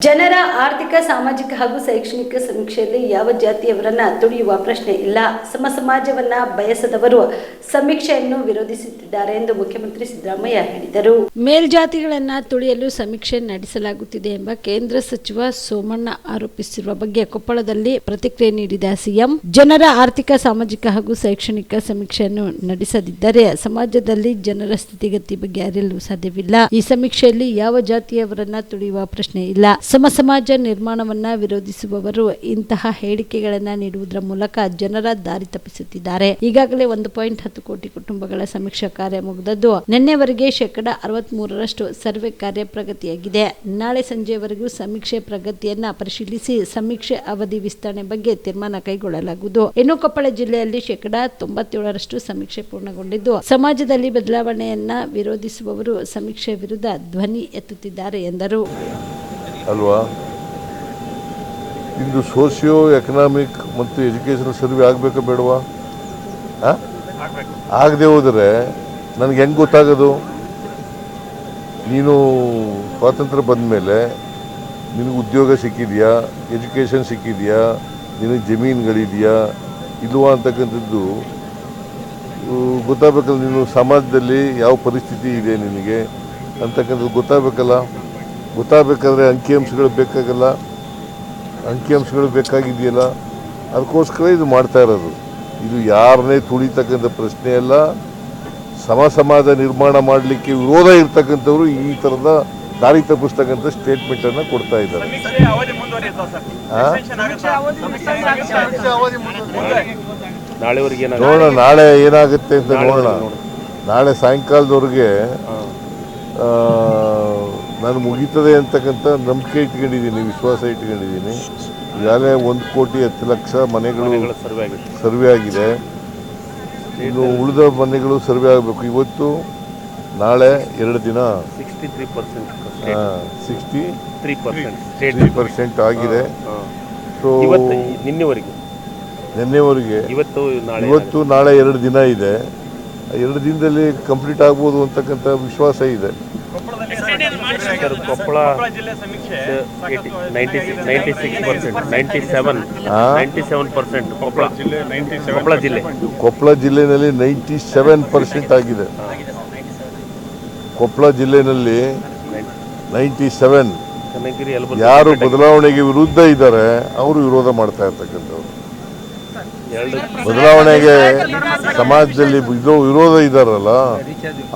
ಜನರ ಆರ್ಥಿಕ ಸಾಮಾಜಿಕ ಹಾಗೂ ಶೈಕ್ಷಣಿಕ ಸಮೀಕ್ಷೆಯಲ್ಲಿ ಯಾವ ಜಾತಿಯವರನ್ನ ತುಳಿಯುವ ಪ್ರಶ್ನೆ ಇಲ್ಲ. ಸಮ ಸಮಾಜವನ್ನ ಬಯಸದವರು ಸಮೀಕ್ಷೆಯನ್ನು ವಿರೋಧಿಸುತ್ತಿದ್ದಾರೆ ಎಂದು ಮುಖ್ಯಮಂತ್ರಿ ಸಿದ್ದರಾಮಯ್ಯ ಹೇಳಿದರು. ಮೇಲ್ಜಾತಿಗಳನ್ನ ತುಳಿಯಲು ಸಮೀಕ್ಷೆ ನಡೆಸಲಾಗುತ್ತಿದೆ ಎಂಬ ಕೇಂದ್ರ ಸಚಿವ ಸೋಮಣ್ಣ ಆರೋಪಿಸಿರುವ ಬಗ್ಗೆ ಕೊಪ್ಪಳದಲ್ಲಿ ಪ್ರತಿಕ್ರಿಯೆ ನೀಡಿದ ಸಿಎಂ, ಜನರ ಆರ್ಥಿಕ, ಸಾಮಾಜಿಕ ಹಾಗೂ ಶೈಕ್ಷಣಿಕ ಸಮೀಕ್ಷೆಯನ್ನು ನಡೆಸದಿದ್ದರೆ ಸಮಾಜದಲ್ಲಿ ಜನರ ಸ್ಥಿತಿಗತಿ ಬಗ್ಗೆ ಅರಿಯಲು ಸಾಧ್ಯವಿಲ್ಲ. ಈ ಸಮೀಕ್ಷೆಯಲ್ಲಿ ಯಾವ ಜಾತಿಯವರನ್ನ ತುಳಿಯುವ ಪ್ರಶ್ನೆ ಇಲ್ಲ. ಸಮ ಸಮಾಜ ನಿರ್ಮಾಣವನ್ನ ವಿರೋಧಿಸುವವರು ಇಂತಹ ಹೇಳಿಕೆಗಳನ್ನ ನೀಡುವುದರ ಮೂಲಕ ಜನರ ದಾರಿ ತಪ್ಪಿಸುತ್ತಿದ್ದಾರೆ. ಈಗಾಗಲೇ ಒಂದು ಪಾಯಿಂಟ್ ಕೋಟಿ ಕುಟುಂಬಗಳ ಸಮೀಕ್ಷಾ ಕಾರ್ಯ ಮುಗಿದದ್ದು. ನಿನ್ನೆವರೆಗೆ ಶೇಕಡ ಅರವತ್ತ್ ಮೂರರಷ್ಟು ಸರ್ವೆ ಕಾರ್ಯ ಪ್ರಗತಿಯಾಗಿದೆ. ನಾಳೆ ಸಂಜೆವರೆಗೂ ಸಮೀಕ್ಷೆ ಪ್ರಗತಿಯನ್ನ ಪರಿಶೀಲಿಸಿ ಸಮೀಕ್ಷೆ ಅವಧಿ ವಿಸ್ತರಣೆ ಬಗ್ಗೆ ತೀರ್ಮಾನ ಕೈಗೊಳ್ಳಲಾಗುವುದು. ಇನ್ನು ಕೊಪ್ಪಳ ಜಿಲ್ಲೆಯಲ್ಲಿ ಶೇಕಡ ತೊಂಬತ್ತೇಳರಷ್ಟು ಸಮೀಕ್ಷೆ ಪೂರ್ಣಗೊಂಡಿದ್ದು. ಸಮಾಜದಲ್ಲಿ ಬದಲಾವಣೆಯನ್ನ ವಿರೋಧಿಸುವವರು ಸಮೀಕ್ಷೆ ವಿರುದ್ಧ ಧ್ವನಿ ಎತ್ತುತ್ತಿದ್ದಾರೆ ಎಂದರು. ಅಲ್ವಾ? ಇಂದು ಸೋಷಿಯೋ ಎಕನಾಮಿಕ್ ಮತ್ತು ಎಜುಕೇಶನ್ ಸರ್ವೆ ಆಗಬೇಕು ಬೇಡವಾ? ಆಗದೆ ಹೋದರೆ ನನಗೆ ಹೆಂಗೆ ಗೊತ್ತಾಗೋದು? ನೀನು ಸ್ವಾತಂತ್ರ್ಯ ಬಂದ ಮೇಲೆ ನಿನಗೆ ಉದ್ಯೋಗ ಸಿಕ್ಕಿದೆಯಾ? ಎಜುಕೇಷನ್ ಸಿಕ್ಕಿದೆಯಾ? ನಿನಗೆ ಜಮೀನುಗಳಿದೆಯಾ? ಇಲ್ವಾ ಅಂತಕ್ಕಂಥದ್ದು ಗೊತ್ತಾಗಬೇಕಲ್ಲ ನೀನು ಸಮಾಜದಲ್ಲಿ ಯಾವ ಪರಿಸ್ಥಿತಿ ಇದೆ ನಿನಗೆ ಅಂತಕ್ಕಂಥದ್ದು ಗೊತ್ತಾಗಬೇಕಲ್ಲ? ಗೊತ್ತಾಗಬೇಕಾದ್ರೆ ಅಂಕಿಅಂಶಗಳು ಬೇಕಾಗಲ್ಲ? ಅಂಕಿಅಂಶಗಳು ಬೇಕಾಗಿದೆಯಲ್ಲ? ಅದಕ್ಕೋಸ್ಕರ ಇದು ಮಾಡ್ತಾ ಇರೋದು. ಇದು ಯಾರನ್ನೇ ತುಳಿತಕ್ಕಂಥ ಪ್ರಶ್ನೆ ಅಲ್ಲ ಸಮ ಸಮಾಜ ನಿರ್ಮಾಣ ಮಾಡಲಿಕ್ಕೆ ವಿರೋಧ ಇರ್ತಕ್ಕಂಥವ್ರು ಈ ಥರದ ದಾರಿ ತಪ್ಪಿಸ್ತಕ್ಕಂಥ ಸ್ಟೇಟ್ಮೆಂಟನ್ನು ಕೊಡ್ತಾ ಇದ್ದಾರೆ. ನೋಡೋಣ ನಾಳೆ ಏನಾಗುತ್ತೆ ಅಂತ ನೋಡೋಣ. ನಾಳೆ ಸಾಯಂಕಾಲದವರೆಗೆ ನಾನು ಮುಗೀತದೆ ಅಂತಕ್ಕಂಥ ನಂಬಿಕೆ ಇಟ್ಕೊಂಡಿದ್ದೀನಿ ವಿಶ್ವಾಸ ಇಟ್ಕೊಂಡಿದ್ದೀನಿ. ಈಗಾಗಲೇ ಒಂದು ಕೋಟಿ ಹತ್ತು ಲಕ್ಷ ಮನೆಗಳು ಸರ್ವೆ ಆಗಿದೆ. ಸರ್ವೆ ಆಗಿದೆ. ಇನ್ನು ಉಳಿದ ಮನೆಗಳು ಸರ್ವೆ ಆಗಬೇಕು. ಇವತ್ತು ನಾಳೆ ಎರಡು ದಿನ. ಸಿಕ್ಸ್ಟಿ ತ್ರೀ ಪರ್ಸೆಂಟ್ ಆಗಿದೆ. ಸೊ ಇವತ್ತು ನಿನ್ನೆವರೆಗೆ? ನಿನ್ನೆವರೆಗೆ. ಇವತ್ತು ನಾಳೆ ಇವತ್ತು ನಾಳೆ ಎರಡು ದಿನ ಇದೆ. ಎರಡು ದಿನದಲ್ಲಿ ಕಂಪ್ಲೀಟ್ ಆಗ್ಬೋದು ಅಂತಕ್ಕಂಥ ವಿಶ್ವಾಸ ಇದೆ. Sir, Koppal ninety ninety six percent. Ninety seven? Ninety seven percent Koppal. Koppal ಜಿಲ್ಲೆ ಕೊಪ್ಪಳ ಜಿಲ್ಲೆನಲ್ಲಿ ನೈಂಟಿ ಸೆವೆನ್ ಪರ್ಸೆಂಟ್ ಆಗಿದೆ. ಕೊಪ್ಪಳ ಜಿಲ್ಲೆಯಲ್ಲಿ ನೈಂಟಿ ಸೆವೆನ್. ಯಾರು ಬದಲಾವಣೆಗೆ ವಿರುದ್ಧ ಇದ್ದಾರೆ ಅವರು ವಿರೋಧ ಮಾಡ್ತಾ ಇರ್ತಕ್ಕಂಥವ್ರು. ಬದಲಾವಣೆಗೆ ಸಮಾಜದಲ್ಲಿ ಇದು ವಿರೋಧ ಇದ್ದಾರಲ್ಲ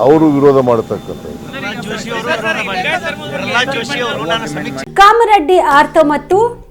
ಅವರು ವಿರೋಧ ಮಾಡ್ತಕ್ಕಂಥವ್ರು. ಪ್ರಹ್ಲಾದ್ ಜೋಶಿ ಅವರು ನಾನು ಸಮೀಕ್ಷೆ ಕಾಮರೆಡ್ಡಿ ಆರ್ಥೋ ಮತ್ತು